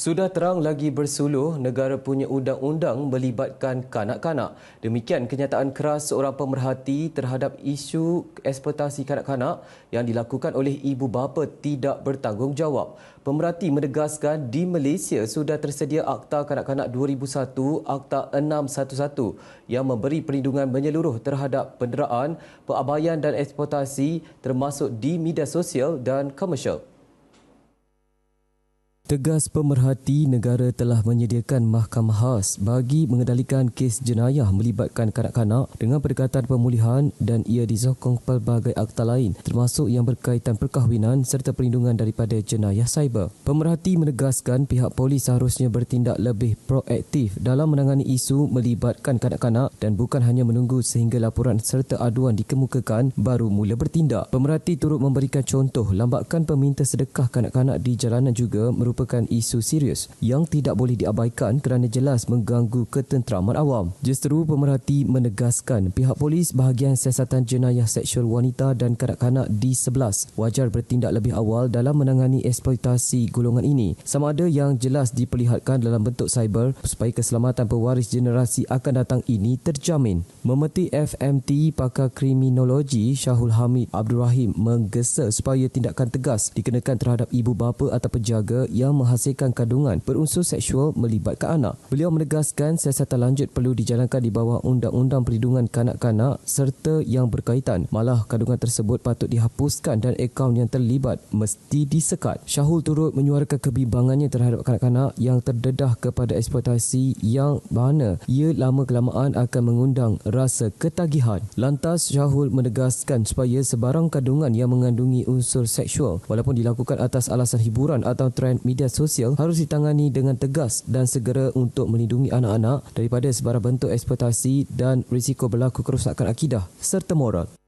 Sudah terang lagi bersuluh, negara punya undang-undang melibatkan kanak-kanak. Demikian kenyataan keras seorang pemerhati terhadap isu eksploitasi kanak-kanak yang dilakukan oleh ibu bapa tidak bertanggungjawab. Pemerhati menegaskan di Malaysia sudah tersedia Akta Kanak-Kanak 2001, Akta 611 yang memberi perlindungan menyeluruh terhadap penderaan, perabaian dan eksploitasi termasuk di media sosial dan komersial. Tegas pemerhati negara telah menyediakan mahkamah khas bagi mengendalikan kes jenayah melibatkan kanak-kanak dengan pendekatan pemulihan dan ia disokong pelbagai akta lain termasuk yang berkaitan perkahwinan serta perlindungan daripada jenayah cyber. Pemerhati menegaskan pihak polis seharusnya bertindak lebih proaktif dalam menangani isu melibatkan kanak-kanak dan bukan hanya menunggu sehingga laporan serta aduan dikemukakan baru mula bertindak. Pemerhati turut memberikan contoh lambakan peminta sedekah kanak-kanak di jalanan juga merupakan merupakan isu serius yang tidak boleh diabaikan kerana jelas mengganggu ketenteraman awam. Justeru pemerhati menegaskan pihak polis bahagian siasatan jenayah seksual wanita dan kanak-kanak di 11 wajar bertindak lebih awal dalam menangani eksploitasi golongan ini sama ada yang jelas diperlihatkan dalam bentuk cyber supaya keselamatan pewaris generasi akan datang ini terjamin. Memetik FMT pakar kriminologi Syahul Hamid Abdul Rahim menggesa supaya tindakan tegas dikenakan terhadap ibu bapa atau penjaga yang menghasilkan kandungan berunsur seksual melibatkan anak. Beliau menegaskan siasatan lanjut perlu dijalankan di bawah Undang-Undang Perlindungan Kanak-Kanak serta yang berkaitan. Malah kandungan tersebut patut dihapuskan dan akaun yang terlibat mesti disekat. Syahul turut menyuarakan kebimbangannya terhadap kanak-kanak yang terdedah kepada eksploitasi yang mana ia lama-kelamaan akan mengundang rasa ketagihan. Lantas Syahul menegaskan supaya sebarang kandungan yang mengandungi unsur seksual walaupun dilakukan atas alasan hiburan atau trend media media sosial harus ditangani dengan tegas dan segera untuk melindungi anak-anak daripada sebarang bentuk eksploitasi dan risiko berlaku kerosakan akidah serta moral.